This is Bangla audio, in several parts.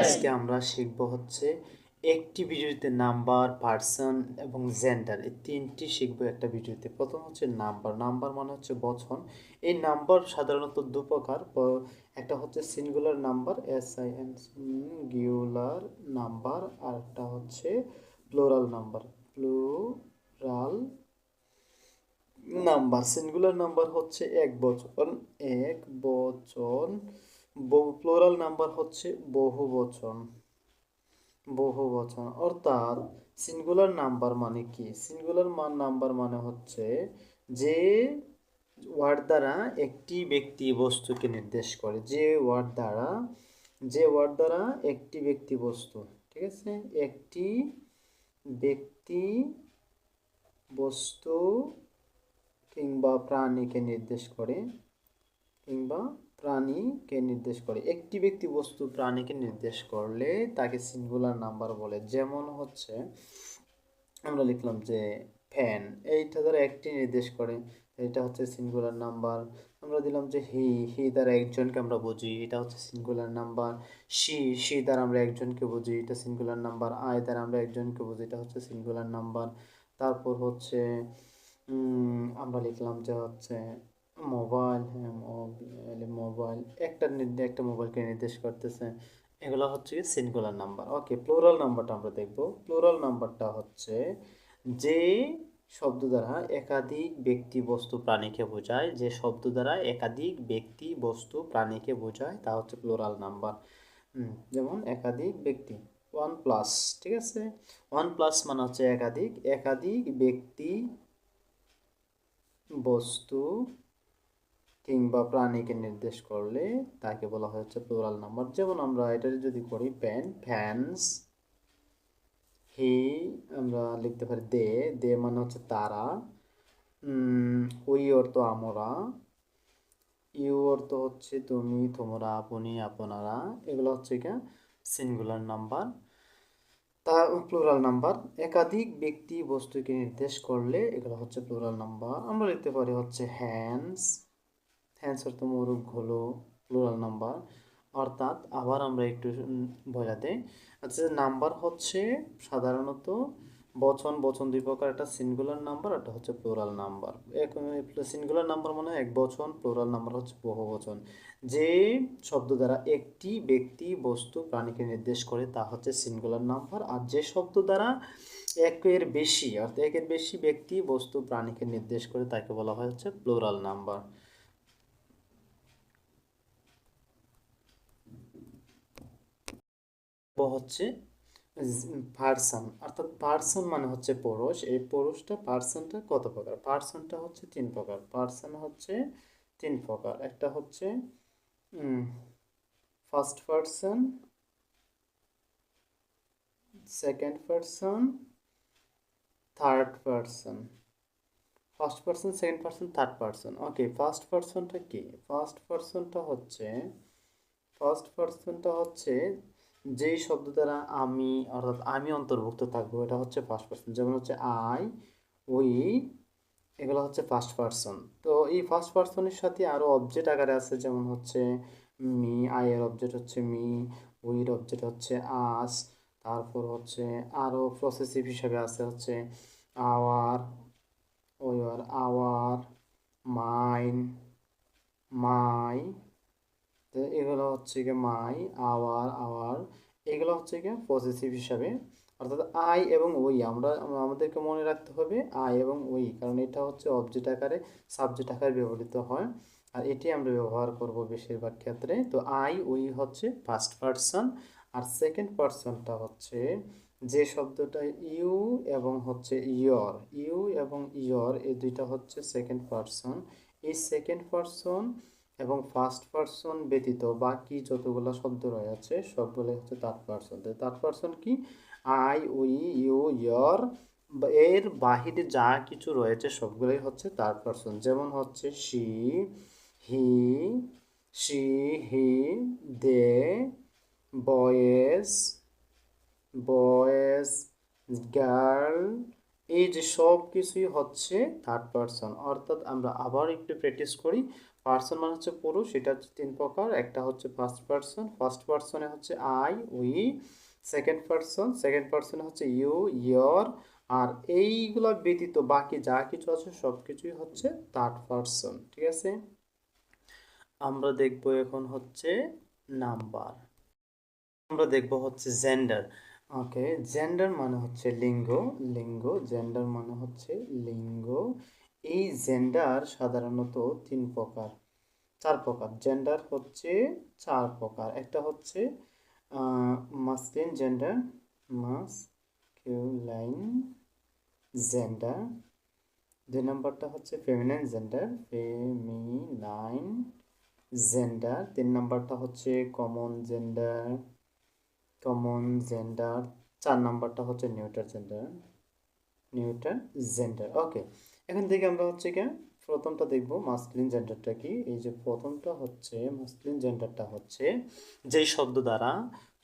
আজকে আমরা শিখব হচ্ছে একটি ভিডিওতে নাম্বার, পার্সন এবং জেন্ডার। এই তিনটি শিখব একটা ভিডিওতে। প্রথম হচ্ছে নাম্বার। নাম্বার মানে হচ্ছে বচন। এই নাম্বার সাধারণত দু প্রকার। একটা হচ্ছে singular number S I N গিউলার number, আর একটা হচ্ছে plural number. Plural number. Singular number হচ্ছে এক বচন। এক বচন প্লোরাল নাম্বার হচ্ছে বহু বচন বহু বচন অর্থাৎ সিঙ্গুলার নাম্বার মানে কি? সিঙ্গুলার মান নাম্বার মানে হচ্ছে যে ওয়ার্ড দ্বারা একটি ব্যক্তি বস্তুকে নির্দেশ করে। যে ওয়ার্ড দ্বারা, যে ওয়ার্ড দ্বারা একটি ব্যক্তি বস্তু, ঠিক আছে? একটি ব্যক্তি বস্তু কিংবা প্রাণীকে নির্দেশ করে কিংবা প্রাণীকে নির্দেশ করে? একটি ব্যক্তি বস্তু প্রাণীকে নির্দেশ করলে তাকে সিঙ্গুলার নাম্বার বলে। যেমন হচ্ছে, আমরা লিখলাম যে ফ্যান এইটা দ্বারা একটি নির্দেশ করে। এটা হচ্ছে সিঙ্গুলার নাম্বার আমরা দিলাম যে হি হি দ্বারা একজনকে আমরা বুঝি। এটা হচ্ছে সিঙ্গুলার নাম্বার সি সি দ্বারা আমরা একজনকে বুঝি। এটা সিঙ্গুলার নাম্বার আই দ্বারা আমরা একজনকে বুঝি। এটা হচ্ছে সিঙ্গুলার নাম্বার তারপর হচ্ছে আমরা লিখলাম যে হচ্ছে মোবাইল একটা একটা মোবাইলকে নির্দেশ করতেছে। এগুলো হচ্ছে সিঙ্গুলার নাম্বার ওকে প্লোরাল নাম্বারটা আমরা দেখব। প্লোরাল নাম্বারটা হচ্ছে যে শব্দ দ্বারা একাধিক ব্যক্তি বস্তু প্রাণীকে বোঝায়। যে শব্দ দ্বারা একাধিক ব্যক্তি বস্তু প্রাণীকে বোঝায়, তা হচ্ছে প্লোরাল নাম্বার যেমন একাধিক ব্যক্তি ওয়ান প্লাস ঠিক আছে? ওয়ান প্লাস মানে হচ্ছে একাধিক। একাধিক ব্যক্তি বস্তু কিংবা প্রাণীকে নির্দেশ করলে তাকে বলা হচ্ছে প্লোরাল নাম্বার যেমন আমরা এটা যদি করি প্যান ফ্যান্স হি আমরা লিখতে পারি দে। দে মানে হচ্ছে তারা। উই অর্থ আমরা। ইউ অর্থ হচ্ছে তুমি, তোমরা, আপনি, আপনারা। এগুলো হচ্ছে কি? সিঙ্গুলার নাম্বার তা প্লুরাল নাম্বার একাধিক ব্যক্তি বস্তুকে নির্দেশ করলে এগুলো হচ্ছে প্লুরাল নাম্বার আমরা লিখতে পারি হচ্ছে হ্যান্ডস হ্যান্ডস অর্থ মুরুখ হলো প্লুরাল নাম্বার অর্থাৎ আবার আমরা একটু উম, বোঝাতে আচ্ছা নাম্বার হচ্ছে সাধারণত বচন বচন দুই প্রকার একটা সিঙ্গুলার নাম্বার একটা হচ্ছে প্লুরাল নাম্বার এক সিঙ্গুলার নাম্বার মানে এক বচন প্লুরাল নাম্বার হচ্ছে বহু বচন যে শব্দ দ্বারা একটি ব্যক্তি বস্তু প্রাণীকে নির্দেশ করে তা হচ্ছে সিঙ্গুলার নাম্বার আর যে শব্দ দ্বারা একের বেশি অর্থাৎ একের বেশি ব্যক্তি বস্তু প্রাণীকে নির্দেশ করে তাকে বলা হয় হচ্ছে প্লুরাল নাম্বার হচ্ছে পার্সন অর্থাৎ পার্সন মানে হচ্ছে পুরুষ। এই পুরুষটা পার্সনটা কত প্রকার? পার্সনটা হচ্ছে তিন প্রকার। পার্সন হচ্ছে তিন প্রকার। একটা হচ্ছে first person second person third person first person second person third person okay first পার্সনটা কি? ফার্স্ট পার্সনটা হচ্ছে ফার্স্ট পার্সনটা হচ্ছে যেই শব্দ দ্বারা আমি, অর্থাৎ আমি অন্তর্ভুক্ত থাকব, এটা হচ্ছে ফার্স্ট পার্সন যেমন হচ্ছে আই উই এগুলো হচ্ছে ফার্স্ট পার্সন তো এই ফার্স্ট পার্সনের সাথে আরও অবজেক্ট আকারে আছে, যেমন হচ্ছে মি আই এর অবজেক্ট হচ্ছে মি উইর অবজেক্ট হচ্ছে আস তারপর হচ্ছে আরও প্রসেসিভ হিসাবে আছে হচ্ছে our war our mine my এগুলো হচ্ছে গিয়ে মাই আওয়ার আওয়ার এগুলো হচ্ছে গিয়ে পজিটিভ হিসাবে। অর্থাৎ আই এবং ওই আমরা- আমাদেরকে মনে রাখতে হবে আই এবং ওই কারণ এটা হচ্ছে অবজেক্ট আকারে সাবজেক্ট আকারে ব্যবহৃত হয়। আর এটি আমরা ব্যবহার করব বেশিরভাগ ক্ষেত্রে। তো আই ওই হচ্ছে ফার্স্ট পার্সন আর সেকেন্ড পার্সনটা হচ্ছে যে শব্দটা ইউ এবং হচ্ছে ইয়র ইউ এবং ইয়র এই দুইটা হচ্ছে সেকেন্ড পার্সন এই সেকেন্ড পার্সন এবং ফার্স্ট পার্সন ব্যতীত বাকি যতগুলো শব্দ রয়েছে সবগুলো হচ্ছে থার্ড পার্সন থার্ড পার্সন কি? আই উই ইউ ইয়র এর বাহিরে যা কিছু রয়েছে, সবগুলোই হচ্ছে থার্ড পার্সন যেমন হচ্ছে she he she he they boys boys girl এই যে সব কিছুই হচ্ছে থার্ড পার্সন অর্থাৎ আমরা আবার একটু প্র্যাকটিস করি। পার্সন মানে হচ্ছে পুরুষ, এটা হচ্ছে তিন প্রকার। একটা হচ্ছে ফার্স্ট পার্সন ফার্স্ট পার্সনে হচ্ছে I we second person second পার্সনে হচ্ছে ইউ ইয়র আর এইগুলো ব্যতীত বাকি যা কিছু আছে সব কিছুই হচ্ছে থার্ড পার্সন ঠিক আছে? আমরা দেখব এখন হচ্ছে নাম্বার আমরা দেখব হচ্ছে জেন্ডার ওকে জেন্ডার মানে হচ্ছে লিঙ্গ লিঙ্গ জেন্ডার মানে হচ্ছে লিঙ্গ। এই জেন্ডার সাধারণত তিন প্রকার, চার প্রকার। জেন্ডার হচ্ছে চার প্রকার। একটা হচ্ছে masculine gender masculine gender দুই নম্বরটা হচ্ছে ফেমিনাইন জেন্ডার ফেমিনাইন জেন্ডার তিন নম্বরটা হচ্ছে কমন জেন্ডার কমন জেন্ডার চার নাম্বারটা হচ্ছে neuter gender neuter gender. Okay, এখান থেকে আমরা হচ্ছে কি প্রথমটা দেখব মাস্কুলিন জেন্ডারটা কি? এই যে প্রথমটা হচ্ছে মাস্কুলিন জেন্ডারটা হচ্ছে যেই শব্দ দ্বারা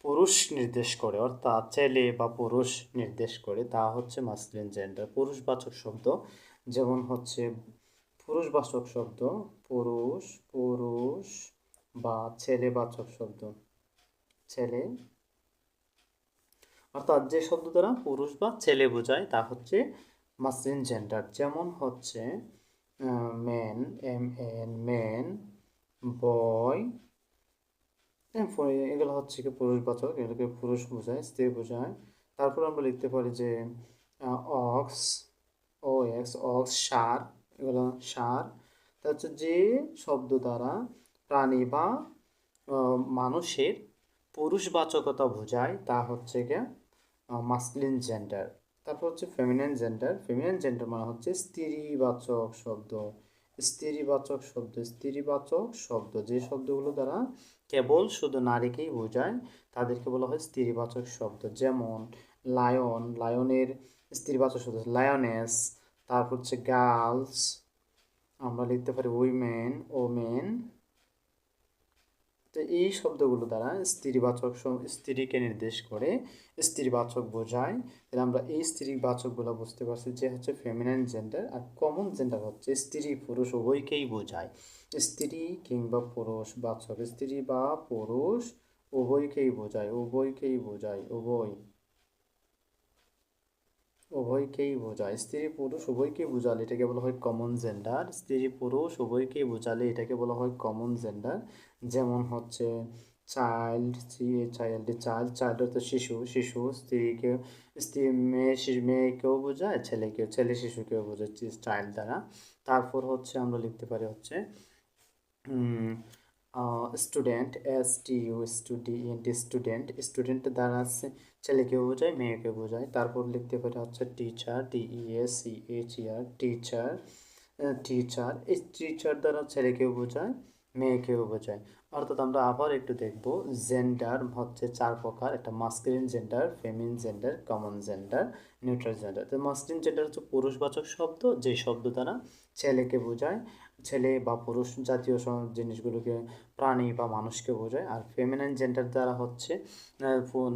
পুরুষ নির্দেশ করে, অর্থাৎ ছেলে বা পুরুষ নির্দেশ করে, তা হচ্ছে মাস্কুলিন জেন্ডার পুরুষবাচক শব্দ, যেমন হচ্ছে পুরুষবাচক শব্দ, পুরুষ পুরুষ বা ছেলেবাচক শব্দ। ছেলে অর্থাৎ যে শব্দ দ্বারা পুরুষ বা ছেলে বোঝায়, তা হচ্ছে মাসলিন জেন্ডার যেমন হচ্ছে men M N men boy এগুলো হচ্ছে কি পুরুষবাচক এগুলোকে পুরুষ বোঝায়, স্ত্রী বোঝায়। তারপর আমরা লিখতে পারি যে অক্স ও এক্স অক্স সার, এগুলো সার। তা হচ্ছে যে শব্দ দ্বারা প্রাণী বা মানুষের পুরুষবাচকতা বোঝায়, তা হচ্ছে গিয়ে মাস্কুলিন জেন্ডার তারপর হচ্ছে ফেমিনাইন জেন্ডার ফেমিনাইন জেন্ডার মানে হচ্ছে স্ত্রীবাচক শব্দ। স্ত্রীবাচক শব্দ স্ত্রীবাচক শব্দ। যে শব্দগুলো দ্বারা কেবল শুধু নারীকেই বোঝায়, তাদেরকে বলা হয় স্ত্রীবাচক শব্দ। যেমন লায়ন লায়নের স্ত্রীবাচক শব্দ লায়নেস তারপর হচ্ছে গার্লস আমরা লিখতে পারি উইমেন ওমেন তো এই শব্দগুলো দ্বারা স্ত্রীবাচক স্ত্রীকে নির্দেশ করে স্ত্রীবাচক বোঝায়। তাহলে আমরা এই স্ত্রীবাচকগুলো বুঝতে পারছি যে হচ্ছে ফেমিনাইন জেন্ডার আর কমন জেন্ডার হচ্ছে স্ত্রী পুরুষ উভয়কেই বোঝায়। স্ত্রী কিংবা পুরুষ বাচক, স্ত্রী বা পুরুষ উভয়কেই বোঝায় উভয়কেই বোঝায়, উভয়। উভয়কেই বোঝায়। স্ত্রী পুরুষ উভয়কেই বোঝালে এটাকে বলা হয় কমন জেন্ডার স্ত্রী পুরুষ উভয়কেই বোঝালে এটাকে বলা হয় কমন জেন্ডার যেমন হচ্ছে চাইল্ড চাইল্ড চাইল্ড চাইল্ড অর্থাৎ শিশু। শিশু স্ত্রীকে, স্ত্রী মেয়ে শিশু মেয়েকেও বোঝায়, ছেলেকেও, ছেলে শিশুকেও বোঝায় চাইল্ড দ্বারা। তারপর হচ্ছে আমরা লিখতে পারি হচ্ছে student S T U student student student দ্বারা ছেলেকেও বোঝায়, মেয়েকে বোঝায়, তারপর লিখতে পারি হচ্ছে teacher T E S C H R teacher teacher এই টিচার দ্বারা ছেলেকেও বোঝায়, মেয়েকেও বোঝায়। অর্থাৎ আমরা আবার একটু দেখব জেন্ডার হচ্ছে চার প্রকার, একটা masculine gender feminine gender common gender neutral gender তো মাস্কুলিন জেন্ডার হচ্ছে পুরুষবাচক শব্দ, যে শব্দ দ্বারা ছেলেকে বোঝায় ছেলে বা পুরুষ জাতীয় জিনিসগুলোকে প্রাণী বা মানুষকে বোঝায়। আর ফেমিনাইন জেন্ডার দ্বারা হচ্ছে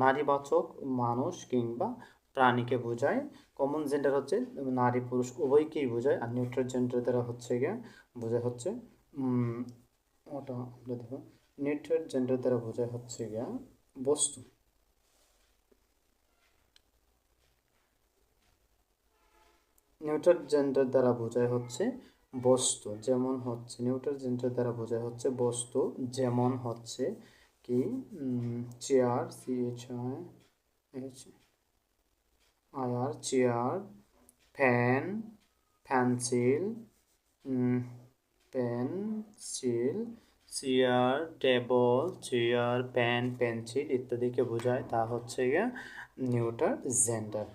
নারীবাচক মানুষ কিংবা প্রাণীকে বোঝায়। কমন জেন্ডার হচ্ছে নারী পুরুষ উভয়কেই বোঝায়। আর নিউট্রাল জেন্ডার দ্বারা হচ্ছে গিয়ে বোঝায় হচ্ছে ওটা আমরা দেখো নিউট্রাল জেন্ডার দ্বারা বোঝায় হচ্ছে গিয়া বস্তু। নিউট্রাল জেন্ডার দ্বারা বোঝায় হচ্ছে বস্তু, যেমন হচ্ছে নিউট্রাল জেন্ডার দ্বারা বোঝায় হচ্ছে বস্তু, যেমন হচ্ছে কি chair C H air chair, fan pencil pencil, chair, table, chair, pen, pencil ইত্যাদিকে বোঝায়। তা হচ্ছে গিয়ে নিউটার জেন্ডার